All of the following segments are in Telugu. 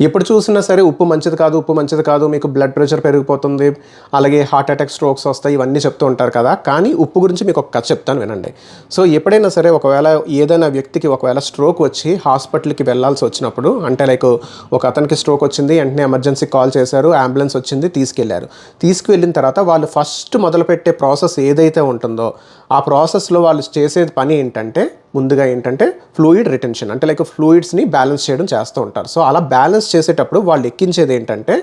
ఎప్పుడు చూసినా సరే ఉప్పు మంచిది కాదు ఉప్పు మంచిది కాదు మీకు బ్లడ్ ప్రెషర్ పెరిగిపోతుంది అలాగే హార్ట్ అటాక్ స్ట్రోక్స్ వస్తాయి ఇవన్నీ చెప్తూ ఉంటారు కదా. కానీ ఉప్పు గురించి మీకు ఒక కథ చెప్తాను వినండి. సో ఎప్పుడైనా సరే ఒకవేళ ఏదైనా వ్యక్తికి ఒకవేళ స్ట్రోక్ వచ్చి హాస్పిటల్కి వెళ్ళాల్సి వచ్చినప్పుడు అంటే లైక్ ఒక అతనికి స్ట్రోక్ వచ్చింది వెంటనే ఎమర్జెన్సీ కాల్ చేశారు అంబులెన్స్ వచ్చింది తీసుకెళ్ళారు. తీసుకువెళ్ళిన తర్వాత వాళ్ళు ఫస్ట్ మొదలుపెట్టే ప్రాసెస్ ఏదైతే ఉంటుందో ఆ ప్రాసెస్లో వాళ్ళు చేసే పని ఏంటంటే ముందుగా ఏంటంటే ఫ్లూయిడ్ రిటెన్షన్ అంటే లైక్ ఫ్లూయిడ్స్ని బ్యాలెన్స్ చేయడం చేస్తూ ఉంటారు. సో అలా బ్యాలెన్స్ చేసేటప్పుడు వాళ్ళు ఎక్కించేది ఏంటంటే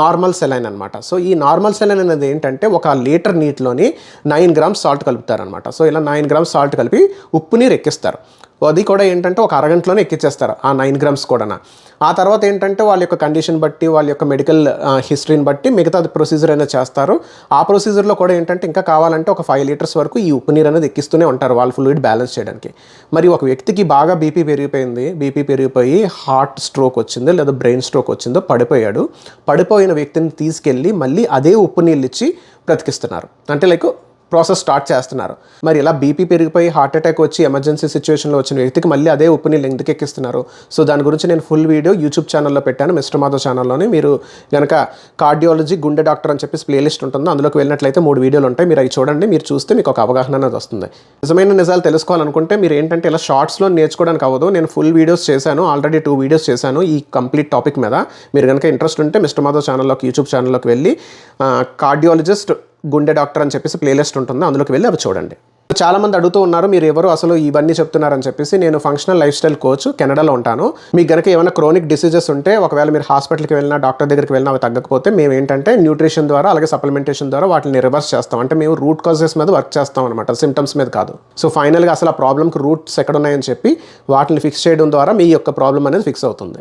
నార్మల్ సెలైన్ అనమాట సో ఈ నార్మల్ సెలైన్ అనేది ఏంటంటే ఒక లీటర్ నీటిలోని నైన్ గ్రామ్స్ సాల్ట్ కలుపుతారనమాట సో ఇలా నైన్ గ్రామ్స్ సాల్ట్ కలిపి ఉప్పుని రెక్కిస్తారు. అది కూడా ఏంటంటే ఒక అరగంటలోనే ఎక్కిచ్చేస్తారు ఆ నైన్ గ్రామ్స్ కూడా ఆ తర్వాత ఏంటంటే వాళ్ళ యొక్క కండిషన్ బట్టి వాళ్ళ యొక్క మెడికల్ హిస్టరీని బట్టి మిగతా ప్రొసీజర్ అనేది చేస్తారు. ఆ ప్రొసీజర్లో కూడా ఏంటంటే ఇంకా కావాలంటే ఒక ఫైవ్ లీటర్స్ వరకు ఈ ఉప్పు నీరు అనేది ఎక్కిస్తూనే ఉంటారు వాళ్ళ ఫ్లూయిడ్ బ్యాలెన్స్ చేయడానికి. మరి ఒక వ్యక్తికి బాగా బీపీ పెరిగిపోయింది బీపీ పెరిగిపోయి హార్ట్ స్ట్రోక్ వచ్చింది లేదా బ్రెయిన్ స్ట్రోక్ వచ్చిందో పడిపోయాడు. పడిపోయిన వ్యక్తిని తీసుకెళ్ళి మళ్ళీ అదే ఉప్పు నీళ్ళు ఇచ్చి బ్రతికిస్తున్నారు. అంటే లైక్ ప్రాసెస్ స్టార్ట్ చేస్తున్నారు. మరి ఇలా బీపీ పెరిగిపోయి హార్ట్ అటాక్ వచ్చి ఎమర్జెన్సీ సిచ్యువేషన్లో వచ్చిన వ్యక్తికి మళ్ళీ అదే ఉప్పుని ఎందుకు ఎక్కిస్తున్నారు. సో దాని గురించి నేను ఫుల్ వీడియో యూట్యూబ్ ఛానల్లో పెట్టాను. మిస్టర్ మాధవ్ ఛానల్లోని మీరు కనుక కార్డియాలజీ గుండె డాక్టర్ అని చెప్పేసి ప్లేలిస్ట్ ఉంటుందో. అందులోకి వెళ్ళినట్లయితే మూడు వీడియోలు ఉంటాయి. మీరు అవి చూడండి. మీరు చూస్తే మీకు ఒక అవగాహన అనేది వస్తుంది. నిజమైన నిజాలు తెలుసుకోవాలనుకుంటే మీరు ఏంటంటే ఇలా షార్ట్స్లో నేర్చుకోవడానికి అవ్వదు. నేను ఫుల్ వీడియోస్ చేశాను. ఆల్రెడీ టూ వీడియోస్ చేశాను ఈ కంప్లీట్ టాపిక్ మీద. మీరు కనుక ఇంట్రెస్ట్ ఉంటే మిస్టర్ మాధవ్ ఛానల్లోకి యూట్యూబ్ ఛానల్లోకి వెళ్ళి కార్డియాలజిస్ట్ గుండె డాక్టర్ అని చెప్పేసి ప్లేలిస్ట్ ఉంటుంది అందులోకి వెళ్ళి అవి చూడండి. చాలామంది అడుగుతూ ఉన్నారు మీరు ఎవరు? అసలు ఇవన్నీ చెప్తున్నారని చెప్పేసి నేను ఫంక్షనల్ లైఫ్ స్టైల్ కోచ్ కెనడాలో ఉంటాను. మీకు గనక ఏమైనా క్రోనిక్ డిసీజెస్ ఉంటే ఒకవేళ మీరు హాస్పిటల్కి వెళ్ళినా డాక్టర్ దగ్గరికి వెళ్ళినా అవి తగ్గకపోతే మేము ఏంటంటే న్యూట్రిషన్ ద్వారా అలాగే సప్లిమెంటేషన్ ద్వారా వాటిని రివర్స్ చేస్తాం. అంటే మేము రూట్ కాజెస్ మీద వర్క్ చేస్తాం అనమాట సిమ్టమ్స్ మీద కాదు. సో ఫైనల్గా అసలు ఆ ప్రాబ్లమ్కి రూట్స్ ఎక్కడ ఉన్నాయని చెప్పి వాటిని ఫిక్స్ చేయడం ద్వారా మీ యొక్క ప్రాబ్లం అనేది ఫిక్స్ అవుతుంది.